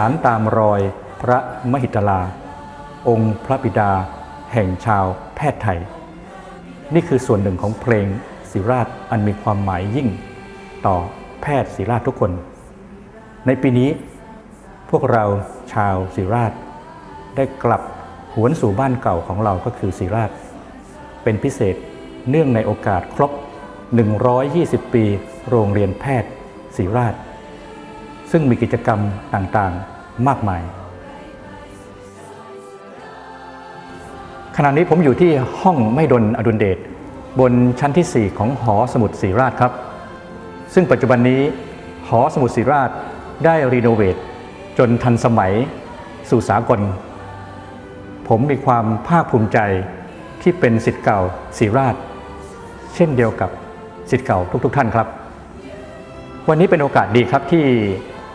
ารตามรอยพระมหิตลา องค์พระบิดา แห่งชาวแพทย์ไทย นี่คือส่วนหนึ่งของเพลงศิราชอันมีความหมายยิ่ง ต่อแพทย์ศิราชทุกคน ในปีนี้ พวกเราชาวศิราช ได้กลับหวนสู่บ้านเก่าของเราก็คือศิราช เป็นพิเศษเนื่องในโอกาสครบ 120 ปี โรงเรียนแพทย์ศิราช ซึ่งมีกิจกรรมต่างๆ มากมาย ขณะนี้ผมอยู่ที่ห้องไม่ดนอดุลเดชบนชั้นที่ 4 ของหอสมุดศรีราชครับ ซึ่งปัจจุบันนี้หอสมุดศรีราชได้รีโนเวทจนทันสมัยสู่สากล ผมมีความภาคภูมิใจที่เป็นสิทธิ์เก่าศรีราช เช่นเดียวกับสิทธิ์เก่าทุกๆ ท่านครับ วันนี้เป็นโอกาสดีครับที่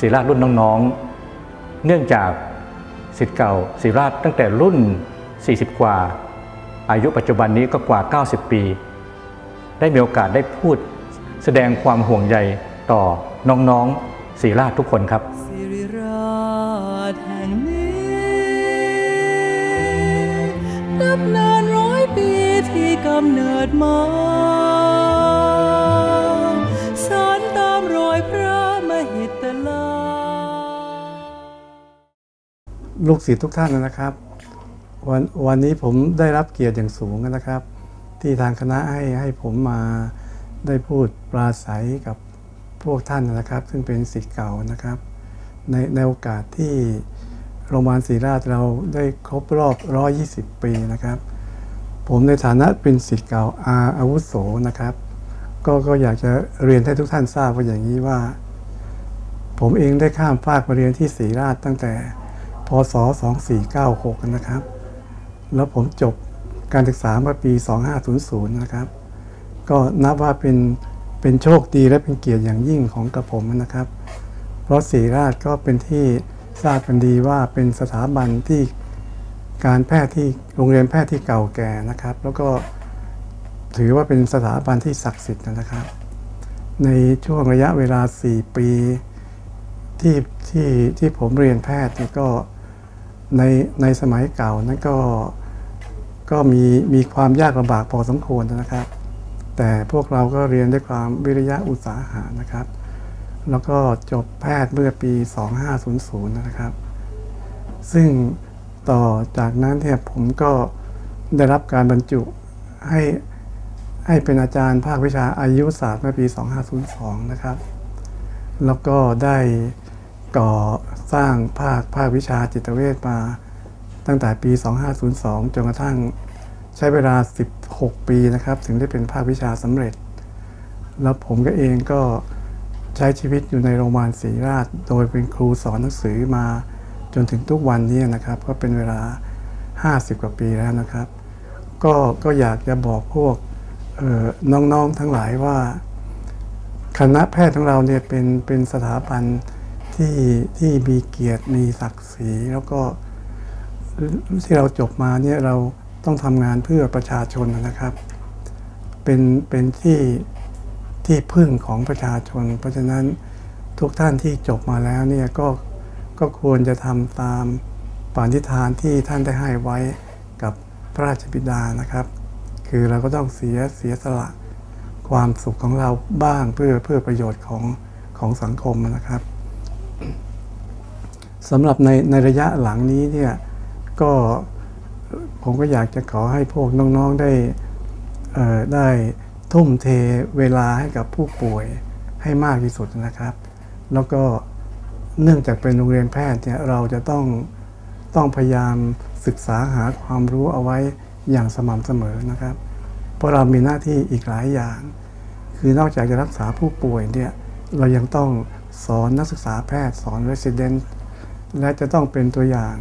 ศิราชรุ่นน้องๆ เนื่องจากสิทธิ์เก่าศิราชตั้งแต่รุ่น 40 กว่า อายุปัจจุบันนี้ก็กว่า 90 ปี ได้มีโอกาสได้พูดแสดงความห่วงใยต่อน้องๆศิราชทุกคนครับสิริราชแห่งนี้นับนานร้อยปีที่กำเนิดมาสารตามรอยพระมหิตลา ลูกศิษย์ทุกท่านนะครับ วันวันนี้ผมได้รับเกียรติอย่างสูงนะครับ ที่ทางคณะให้ให้ผมมาได้พูดปราศัยกับพวกท่านนะครับ ซึ่งเป็นศิษย์เก่านะครับ ในในโอกาสที่โรงพยาบาลศรีราชเราได้ครบรอบ 120 ปีนะครับ ผมในฐานะเป็นศิษย์เก่าอาอาวุโสนะครับ ก็ก็อยากจะเรียนให้ทุกท่านทราบว่าอย่างนี้ว่า ผมเองได้ข้ามฟากมาเรียนที่ศรีราชตั้งแต่ พศ 2496 นะครับ แล้วผมจบการศึกษาเมื่อปี 2500 นะครับ ก็นับว่าเป็นเป็นโชคดีและเป็นเกียรติอย่างยิ่งของกระผมนะครับ เพราะศรีราชก็เป็นที่ทราบกันดีว่าเป็นสถาบันที่การแพทย์ที่โรงเรียนแพทย์ที่เก่าแก่นะครับ แล้วก็ถือว่าเป็นสถาบันที่ศักดิ์สิทธิ์นะครับ ในช่วงระยะเวลา 4 ปีที่ที่ที่ผมเรียนแพทย์นี่ก็ ในในสมัยเก่านั้นก็ก็มีมีความยากลำบากพอสมควรนะครับ แต่พวกเราก็เรียนด้วยความวิริยะอุตสาหะนะครับ แล้วก็จบแพทย์เมื่อปี 2500 นะครับ ซึ่งต่อจากนั้นเนี่ยผมก็ได้รับการบรรจุให้ให้เป็นอาจารย์ภาควิชาอายุศาสตร์เมื่อปี 2502 นะครับ แล้วก็ได้ ก่อสร้างภาคภาควิชาจิตเวชมาตั้งแต่ปี 2502 จนกระทั่งใช้เวลา 16 ปีนะครับ ถึงได้เป็นภาควิชาสำเร็จ แล้วผมก็เองก็ใช้ชีวิตอยู่ในโรงพยาบาลศรีราช โดยเป็นครูสอนหนังสือมาจนถึงทุกวันนี้นะครับ ก็เป็นเวลา 50 กว่าปีแล้วนะครับ ก็ก็อยากจะบอกพวกน้องๆทั้งหลายว่า คณะแพทย์ของเราเนี่ยเป็นเป็นสถาบัน ที่ที่มีเกียรติมีศักดิ์ศรีแล้วก็ที่เราจบมาเนี่ยเราต้องทำงานเพื่อประชาชนนะครับ เป็นเป็นที่ที่พึ่งของประชาชน เพราะฉะนั้นทุกท่านที่จบมาแล้วเนี่ยก็ก็ควรจะทำตามปณิธานที่ท่านได้ให้ไว้กับพระราชบิดานะครับ คือเราก็ต้องเสียเสียสละความสุขของเราบ้างเพื่อเพื่อประโยชน์ของของสังคมนะครับ สำหรับในในระยะหลังนี้เนี่ยก็ผมก็อยากจะขอให้พวกน้องๆได้ได้ทุ่มเทเวลาให้กับผู้ป่วยให้มากที่สุดนะครับ แล้วก็เนื่องจากเป็นโรงเรียนแพทย์เนี่ยเราจะต้องต้องพยายามศึกษาหาความรู้เอาไว้อย่างสม่ำเสมอนะครับ เพราะเรามีหน้าที่อีกหลายอย่าง คือนอกจากจะรักษาผู้ป่วยเนี่ยเรายังต้องสอนนักศึกษาแพทย์สอนเรสซิเดนต์ และจะต้องเป็นตัวอย่าง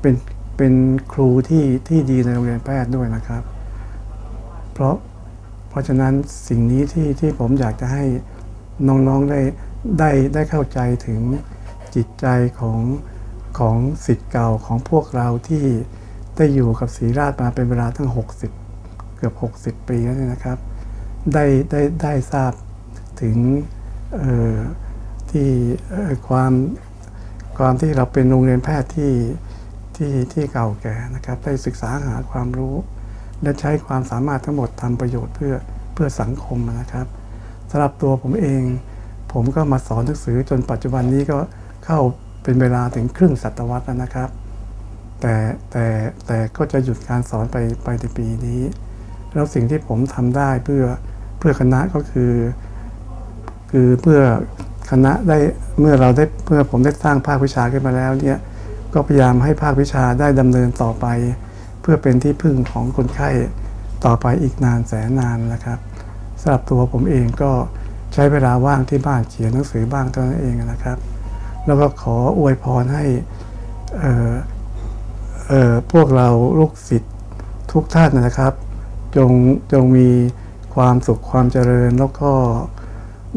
เป็นเป็นครูที่ที่ดีในโรงเรียนแพทย์ด้วยนะครับ เพราะเพราะฉะนั้นสิ่งนี้ที่ที่ผมอยากจะให้น้องๆได้ได้ได้เข้าใจถึงจิตใจของของสิทธิ์เก่าของพวกเราที่ได้อยู่กับศรีราชมาเป็นเวลาทั้ง 60 เกือบ 60 ปีแล้วนะครับ ได้ได้ได้ทราบถึงที่ความ ความที่เราเป็นโรงเรียนแพทย์ที่ที่ที่เก่าแก่นะครับ ได้ศึกษาหาความรู้ และใช้ความสามารถทั้งหมดทำประโยชน์เพื่อเพื่อสังคมนะครับสำหรับตัวผมเอง ผมก็มาสอนหนังสือจนปัจจุบันนี้ก็เข้าเป็นเวลาถึงครึ่งศตวรรษแล้วนะครับ แต่แต่แต่ก็จะหยุดการสอนไปไปในปีนี้ แล้วสิ่งที่ผมทำได้เพื่อเพื่อคณะก็คือ คือเพื่อ คณะได้เมื่อเราได้เมื่อผมได้สร้างภาควิชาขึ้นมาแล้วเนี่ยก็พยายามให้ภาควิชาได้ดำเนินต่อไป เพื่อเป็นที่พึ่งของคนไข้ต่อไปอีกนานแสนนานนะครับสำหรับตัวผมเองก็ใช้เวลาว่างที่บ้านเขียนหนังสือบ้างเท่านั้นเองนะครับ แล้วก็ขออวยพรให้พวกเราลูกศิษย์ทุกท่านนะครับ จงจงมีความสุขความเจริญแล้วก็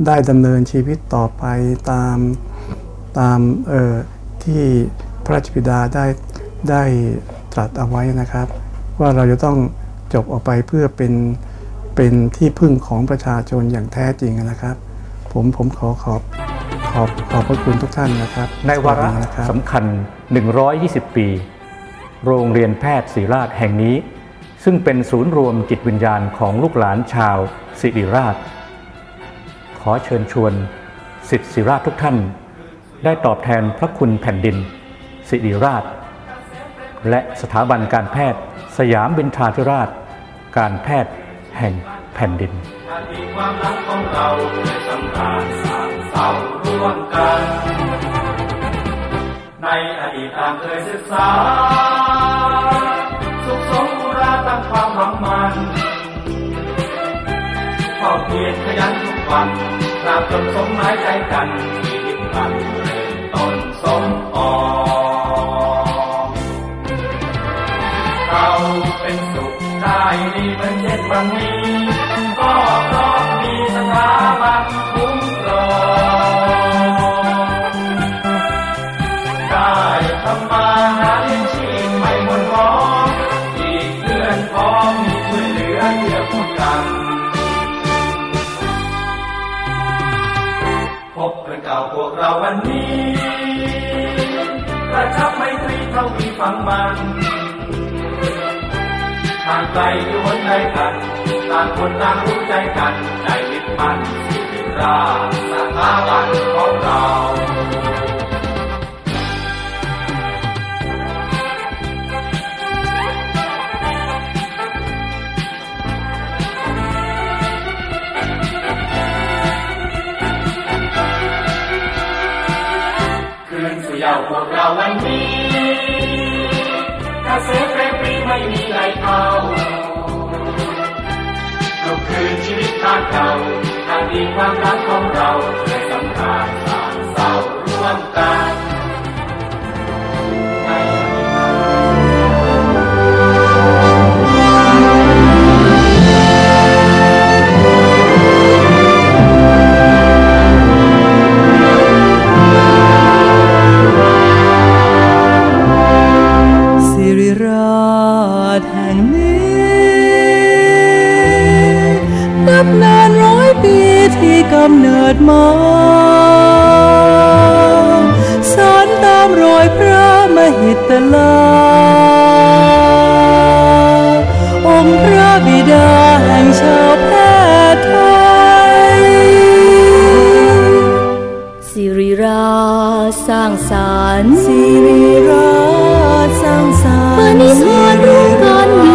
ได้ดำเนินชีวิตต่อไปตามตามที่พระราชบิดาได้ได้ตรัสเอาไว้นะครับ ว่าเราจะต้องจบออกไปเพื่อเป็นเป็นที่พึ่งของประชาชนอย่างแท้จริงนะครับ ผมผมขอขอบขอบขอบพระคุณทุกท่านนะครับ ในวาระสำคัญ 120 ปี โรงเรียนแพทย์ศรีราชแห่งนี้ ซึ่งเป็นศูนย์รวมจิตวิญญาณของลูกหลานชาวศิริราช ขอเชิญชวนสิทธิศิราชทุกท่าน ได้ตอบแทนพระคุณแผ่นดิน สิริราช และสถาบันการแพทย์ สยามบินทราธิราช การแพทย์แห่งแผ่นดินความรักของเราสำราญสามเศร้าร่วมกัน ในอดีตตามเคยศึกษา สุขสมบูราตั้งความหวังมันเฝ้าเพียรขยันทุก วันตราบจนสมหมายใจกันชีวิตมัน เราวันนี้ประชับไมตรีเท่ามีฟังมันทางไกลอยู่คนใดกันต่างคนต่างรู้ใจกันใจลิบมันสิริราชสถาบันของเรา เราวันนี้เกษตรเรปรีไม่มีไหลเท่าเราคือชีวิตทางเก่าทางดีความรักของเราในสำคัญสานเศร้าร่วมกัน ปีที่กำเนิดมาสารตามรอยพระมหิตลา องค์พระบิดาแห่งชาวแพทย์ไทย สิริราชสร้างสรรค์สิริราชสร้างสรรค์ปณิธานร่วมกัน